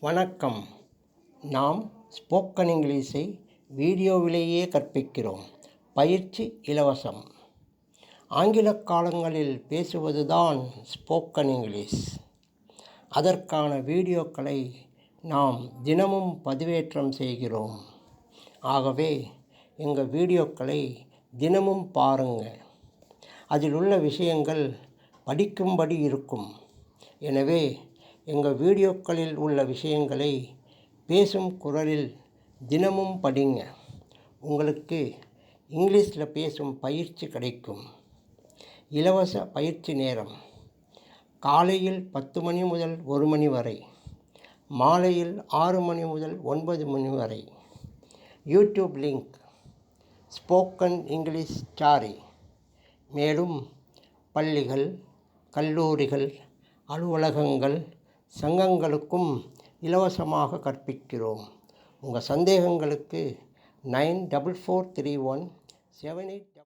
வணக்கம். நாம் ஸ்போக்கன் இங்கிலீஷை வீடியோவிலேயே கற்பிக்கிறோம். பயிற்சி இலவசம். ஆங்கில காலங்களில் பேசுவதுதான் ஸ்போக்கன் இங்கிலீஷ். அதற்கான வீடியோக்களை நாம் தினமும் பதிவேற்றம் செய்கிறோம். ஆகவே எங்கள் வீடியோக்களை தினமும் பாருங்கள் அதில் உள்ள விஷயங்கள் படிக்கும்படி இருக்கும். எனவே எங்கள் வீடியோக்களில் உள்ள விஷயங்களை பேசும் குரலில் தினமும் படிங்க. உங்களுக்கு இங்கிலீஷில் பேசும் பயிற்சி கிடைக்கும். இலவச பயிற்சி நேரம். காலையில் பத்து மணி முதல் ஒரு மணி வரை. மாலையில் ஆறு மணி முதல் ஒன்பது மணி வரை. YouTube link. Spoken English story மேலும் பள்ளிகள் கல்லூரிகள் அலுவலகங்கள் சங்கங்களுக்கும் இலவசமாக கற்பிக்கிறோம். உங்கள் சந்தேகங்களுக்கு nine double four three one seven eight